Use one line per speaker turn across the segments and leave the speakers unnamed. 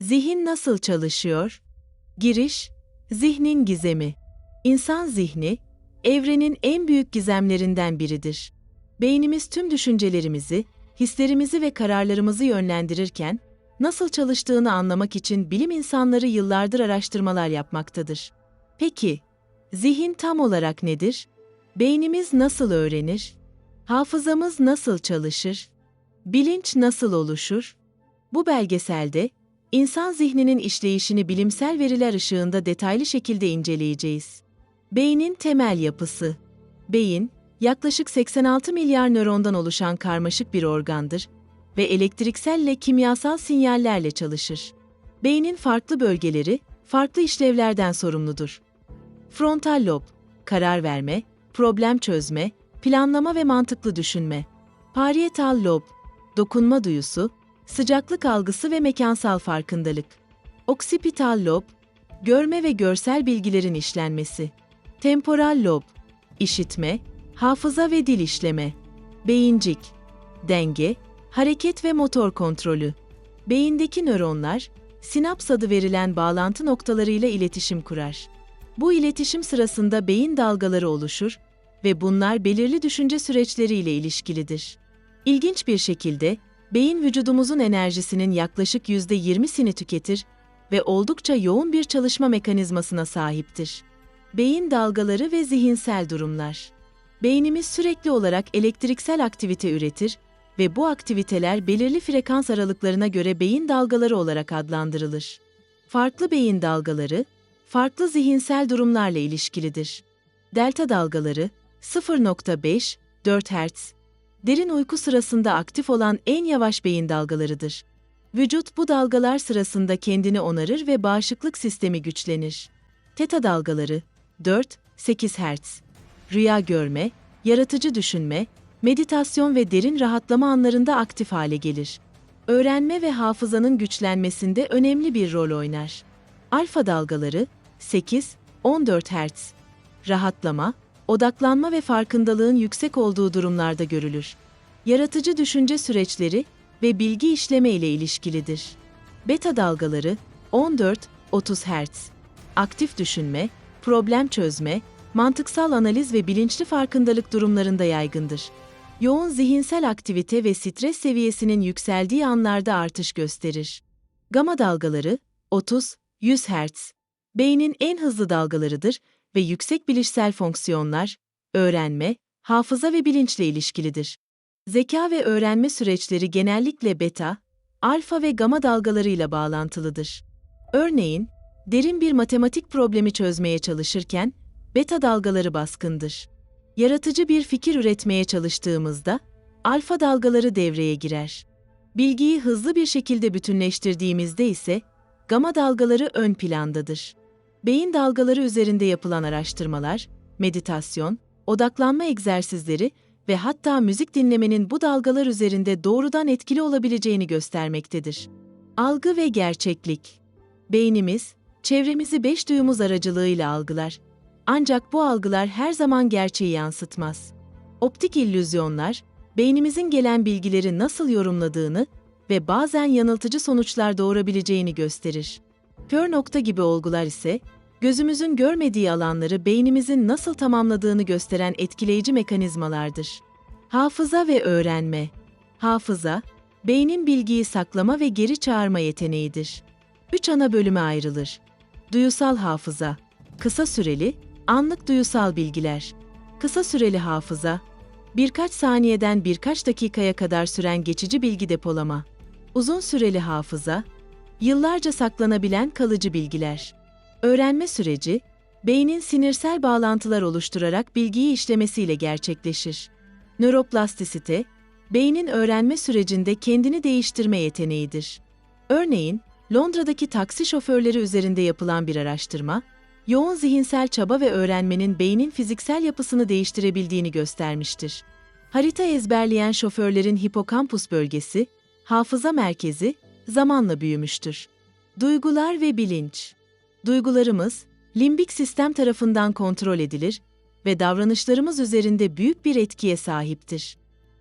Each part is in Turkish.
Zihin nasıl çalışıyor? Giriş, zihnin gizemi. İnsan zihni, evrenin en büyük gizemlerinden biridir. Beynimiz tüm düşüncelerimizi, hislerimizi ve kararlarımızı yönlendirirken, nasıl çalıştığını anlamak için bilim insanları yıllardır araştırmalar yapmaktadır. Peki, zihin tam olarak nedir? Beynimiz nasıl öğrenir? Hafızamız nasıl çalışır? Bilinç nasıl oluşur? Bu belgeselde insan zihninin işleyişini bilimsel veriler ışığında detaylı şekilde inceleyeceğiz. Beynin temel yapısı. Beyin, yaklaşık 86 milyar nörondan oluşan karmaşık bir organdır ve elektrikselle kimyasal sinyallerle çalışır. Beynin farklı bölgeleri farklı işlevlerden sorumludur. Frontal lob, karar verme, problem çözme, planlama ve mantıklı düşünme. Parietal lob, dokunma duyusu, sıcaklık algısı ve mekansal farkındalık. Oksipital lob, görme ve görsel bilgilerin işlenmesi. Temporal lob, işitme, hafıza ve dil işleme. Beyincik, denge, hareket ve motor kontrolü. Beyindeki nöronlar, sinaps adı verilen bağlantı noktalarıyla iletişim kurar. Bu iletişim sırasında beyin dalgaları oluşur ve bunlar belirli düşünce süreçleriyle ilişkilidir. İlginç bir şekilde, beyin vücudumuzun enerjisinin yaklaşık %20'sini tüketir ve oldukça yoğun bir çalışma mekanizmasına sahiptir. Beyin dalgaları ve zihinsel durumlar. Beynimiz sürekli olarak elektriksel aktivite üretir ve bu aktiviteler belirli frekans aralıklarına göre beyin dalgaları olarak adlandırılır. Farklı beyin dalgaları, farklı zihinsel durumlarla ilişkilidir. Delta dalgaları 0.5-4 Hz, derin uyku sırasında aktif olan en yavaş beyin dalgalarıdır. Vücut bu dalgalar sırasında kendini onarır ve bağışıklık sistemi güçlenir. Teta dalgaları 4-8 Hz, rüya görme, yaratıcı düşünme, meditasyon ve derin rahatlama anlarında aktif hale gelir. Öğrenme ve hafızanın güçlenmesinde önemli bir rol oynar. Alfa dalgaları 8-14 Hz. Rahatlama, odaklanma ve farkındalığın yüksek olduğu durumlarda görülür. Yaratıcı düşünce süreçleri ve bilgi işleme ile ilişkilidir. Beta dalgaları 14-30 Hz. Aktif düşünme, problem çözme, mantıksal analiz ve bilinçli farkındalık durumlarında yaygındır. Yoğun zihinsel aktivite ve stres seviyesinin yükseldiği anlarda artış gösterir. Gama dalgaları 30-100 Hz. Beynin en hızlı dalgalarıdır ve yüksek bilişsel fonksiyonlar, öğrenme, hafıza ve bilinçle ilişkilidir. Zeka ve öğrenme süreçleri genellikle beta, alfa ve gama dalgalarıyla bağlantılıdır. Örneğin, derin bir matematik problemi çözmeye çalışırken beta dalgaları baskındır. Yaratıcı bir fikir üretmeye çalıştığımızda alfa dalgaları devreye girer. Bilgiyi hızlı bir şekilde bütünleştirdiğimizde ise gama dalgaları ön plandadır. Beyin dalgaları üzerinde yapılan araştırmalar, meditasyon, odaklanma egzersizleri ve hatta müzik dinlemenin bu dalgalar üzerinde doğrudan etkili olabileceğini göstermektedir. Algı ve gerçeklik. Beynimiz, çevremizi beş duyumuz aracılığıyla algılar. Ancak bu algılar her zaman gerçeği yansıtmaz. Optik illüzyonlar, beynimizin gelen bilgileri nasıl yorumladığını ve bazen yanıltıcı sonuçlar doğurabileceğini gösterir. Kör nokta gibi olgular ise, gözümüzün görmediği alanları beynimizin nasıl tamamladığını gösteren etkileyici mekanizmalardır. Hafıza ve öğrenme. Hafıza, beynin bilgiyi saklama ve geri çağırma yeteneğidir. Üç ana bölüme ayrılır. Duyusal hafıza, kısa süreli, anlık duyusal bilgiler. Kısa süreli hafıza, birkaç saniyeden birkaç dakikaya kadar süren geçici bilgi depolama. Uzun süreli hafıza, yıllarca saklanabilen kalıcı bilgiler. Öğrenme süreci, beynin sinirsel bağlantılar oluşturarak bilgiyi işlemesiyle gerçekleşir. Nöroplastisite, beynin öğrenme sürecinde kendini değiştirme yeteneğidir. Örneğin, Londra'daki taksi şoförleri üzerinde yapılan bir araştırma, yoğun zihinsel çaba ve öğrenmenin beynin fiziksel yapısını değiştirebildiğini göstermiştir. Harita ezberleyen şoförlerin hipokampus bölgesi, hafıza merkezi, zamanla büyümüştür. Duygular ve bilinç Duygularımız, limbik sistem tarafından kontrol edilir ve davranışlarımız üzerinde büyük bir etkiye sahiptir.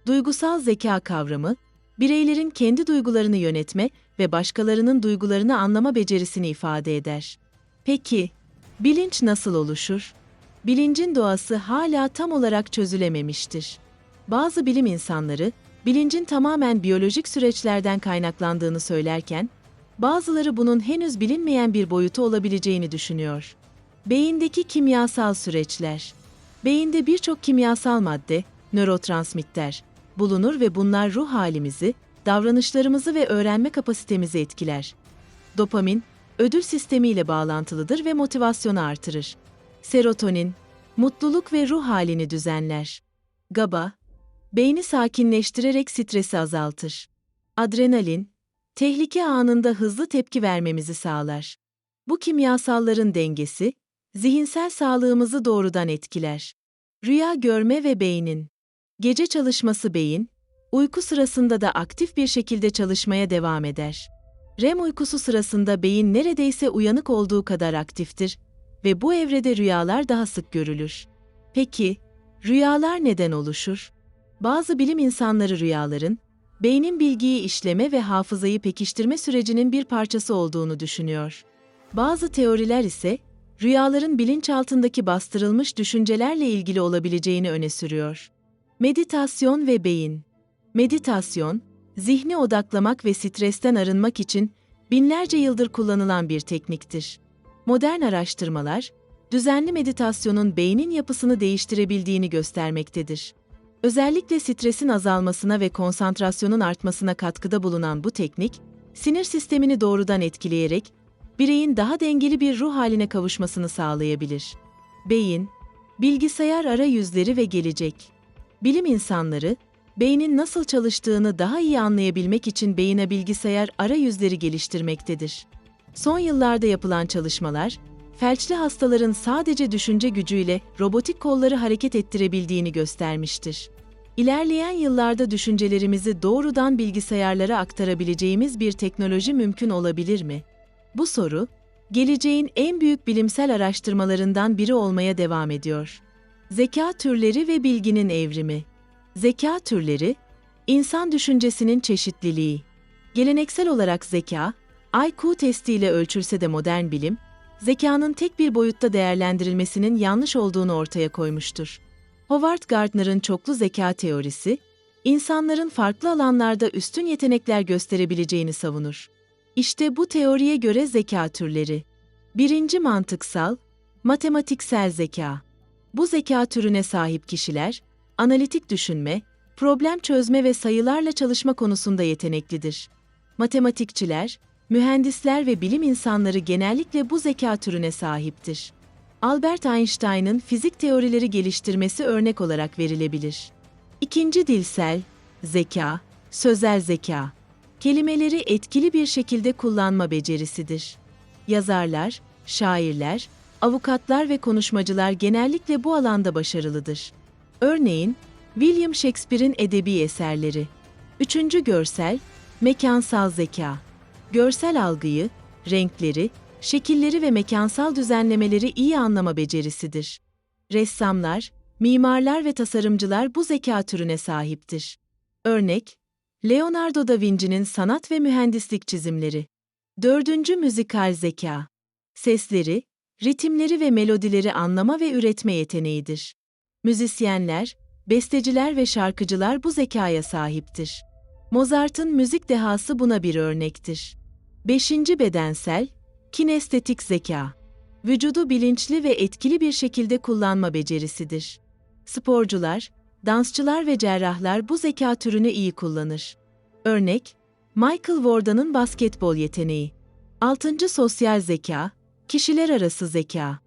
Duygusal zeka kavramı, bireylerin kendi duygularını yönetme ve başkalarının duygularını anlama becerisini ifade eder. Peki, bilinç nasıl oluşur? Bilincin doğası hala tam olarak çözülememiştir. Bazı bilim insanları, bilincin tamamen biyolojik süreçlerden kaynaklandığını söylerken, bazıları bunun henüz bilinmeyen bir boyutu olabileceğini düşünüyor. Beyindeki kimyasal süreçler Beyinde birçok kimyasal madde, nörotransmitter, bulunur ve bunlar ruh halimizi, davranışlarımızı ve öğrenme kapasitemizi etkiler. Dopamin, ödül sistemiyle bağlantılıdır ve motivasyonu artırır. Serotonin, mutluluk ve ruh halini düzenler. GABA, beyni sakinleştirerek stresi azaltır. Adrenalin, tehlike anında hızlı tepki vermemizi sağlar. Bu kimyasalların dengesi, zihinsel sağlığımızı doğrudan etkiler. Rüya görme ve beynin. Gece çalışması beyin, uyku sırasında da aktif bir şekilde çalışmaya devam eder. REM uykusu sırasında beyin neredeyse uyanık olduğu kadar aktiftir ve bu evrede rüyalar daha sık görülür. Peki, rüyalar neden oluşur? Bazı bilim insanları rüyaların, beynin bilgiyi işleme ve hafızayı pekiştirme sürecinin bir parçası olduğunu düşünüyor. Bazı teoriler ise, rüyaların bilinçaltındaki bastırılmış düşüncelerle ilgili olabileceğini öne sürüyor. Meditasyon ve beyin Meditasyon, zihni odaklamak ve stresten arınmak için binlerce yıldır kullanılan bir tekniktir. Modern araştırmalar, düzenli meditasyonun beynin yapısını değiştirebildiğini göstermektedir. Özellikle stresin azalmasına ve konsantrasyonun artmasına katkıda bulunan bu teknik, sinir sistemini doğrudan etkileyerek bireyin daha dengeli bir ruh haline kavuşmasını sağlayabilir. Beyin, bilgisayar arayüzleri ve gelecek. Bilim insanları, beynin nasıl çalıştığını daha iyi anlayabilmek için beyine bilgisayar arayüzleri geliştirmektedir. Son yıllarda yapılan çalışmalar, felçli hastaların sadece düşünce gücüyle robotik kolları hareket ettirebildiğini göstermiştir. İlerleyen yıllarda düşüncelerimizi doğrudan bilgisayarlara aktarabileceğimiz bir teknoloji mümkün olabilir mi? Bu soru, geleceğin en büyük bilimsel araştırmalarından biri olmaya devam ediyor. Zeka türleri ve bilginin evrimi. Zeka türleri, insan düşüncesinin çeşitliliği. Geleneksel olarak zeka, IQ testiyle ölçülse de modern bilim, zekanın tek bir boyutta değerlendirilmesinin yanlış olduğunu ortaya koymuştur. Howard Gardner'ın çoklu zeka teorisi, insanların farklı alanlarda üstün yetenekler gösterebileceğini savunur. İşte bu teoriye göre zeka türleri. Birinci mantıksal, matematiksel zeka. Bu zeka türüne sahip kişiler, analitik düşünme, problem çözme ve sayılarla çalışma konusunda yeteneklidir. Matematikçiler, mühendisler ve bilim insanları genellikle bu zeka türüne sahiptir. Albert Einstein'ın fizik teorileri geliştirmesi örnek olarak verilebilir. İkinci dilsel, zeka, sözel zeka. Kelimeleri etkili bir şekilde kullanma becerisidir. Yazarlar, şairler, avukatlar ve konuşmacılar genellikle bu alanda başarılıdır. Örneğin, William Shakespeare'in edebi eserleri. Üçüncü görsel, mekansal zeka. Görsel algıyı, renkleri, şekilleri ve mekansal düzenlemeleri iyi anlama becerisidir. Ressamlar, mimarlar ve tasarımcılar bu zeka türüne sahiptir. Örnek, Leonardo da Vinci'nin sanat ve mühendislik çizimleri. Dördüncü müzikal zeka. Sesleri, ritimleri ve melodileri anlama ve üretme yeteneğidir. Müzisyenler, besteciler ve şarkıcılar bu zekaya sahiptir. Mozart'ın müzik dehası buna bir örnektir. Beşinci bedensel, kinestetik zeka. Vücudu bilinçli ve etkili bir şekilde kullanma becerisidir. Sporcular, dansçılar ve cerrahlar bu zeka türünü iyi kullanır. Örnek, Michael Jordan'ın basketbol yeteneği. Altıncı sosyal zeka, kişiler arası zeka.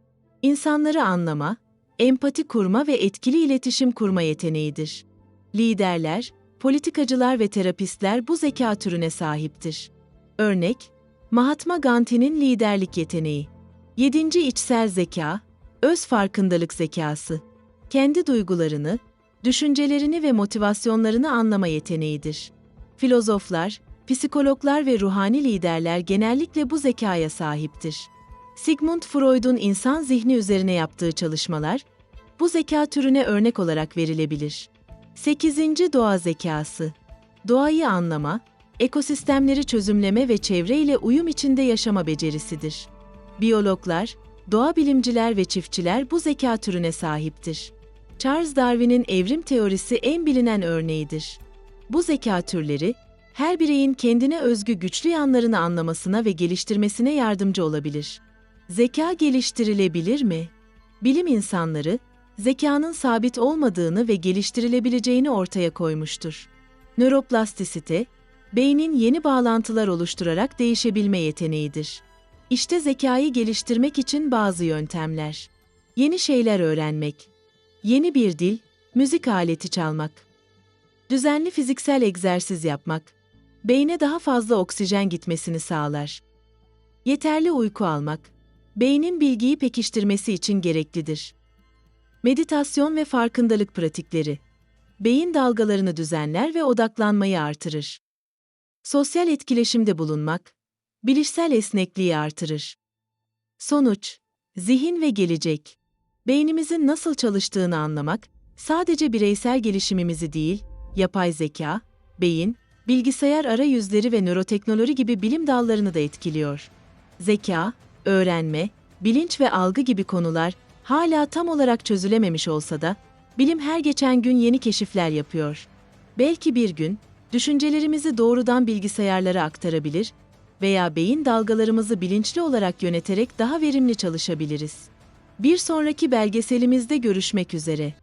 İnsanları anlama, empati kurma ve etkili iletişim kurma yeteneğidir. Liderler, politikacılar ve terapistler bu zeka türüne sahiptir. Örnek, Mahatma Gandhi'nin liderlik yeteneği. Yedinci içsel zeka, öz farkındalık zekası. Kendi duygularını, düşüncelerini ve motivasyonlarını anlama yeteneğidir. Filozoflar, psikologlar ve ruhani liderler genellikle bu zekaya sahiptir. Sigmund Freud'un insan zihni üzerine yaptığı çalışmalar, bu zeka türüne örnek olarak verilebilir. 8. Doğa zekası. Doğayı anlama, ekosistemleri çözümleme ve çevreyle uyum içinde yaşama becerisidir. Biyologlar, doğa bilimciler ve çiftçiler bu zeka türüne sahiptir. Charles Darwin'in evrim teorisi en bilinen örneğidir. Bu zeka türleri, her bireyin kendine özgü güçlü yanlarını anlamasına ve geliştirmesine yardımcı olabilir. Zeka geliştirilebilir mi? Bilim insanları, zekanın sabit olmadığını ve geliştirilebileceğini ortaya koymuştur. Nöroplastisite, beynin yeni bağlantılar oluşturarak değişebilme yeteneğidir. İşte zekayı geliştirmek için bazı yöntemler. Yeni şeyler öğrenmek, yeni bir dil, müzik aleti çalmak, düzenli fiziksel egzersiz yapmak, beyne daha fazla oksijen gitmesini sağlar. Yeterli uyku almak, beynin bilgiyi pekiştirmesi için gereklidir. Meditasyon ve farkındalık pratikleri, beyin dalgalarını düzenler ve odaklanmayı artırır. Sosyal etkileşimde bulunmak, bilişsel esnekliği artırır. Sonuç, zihin ve gelecek. Beynimizin nasıl çalıştığını anlamak, sadece bireysel gelişimimizi değil, yapay zeka, beyin, bilgisayar arayüzleri ve nöroteknoloji gibi bilim dallarını da etkiliyor. Zeka, öğrenme, bilinç ve algı gibi konular hala tam olarak çözülememiş olsa da, bilim her geçen gün yeni keşifler yapıyor. Belki bir gün, düşüncelerimizi doğrudan bilgisayarlara aktarabilir veya beyin dalgalarımızı bilinçli olarak yöneterek daha verimli çalışabiliriz. Bir sonraki belgeselimizde görüşmek üzere.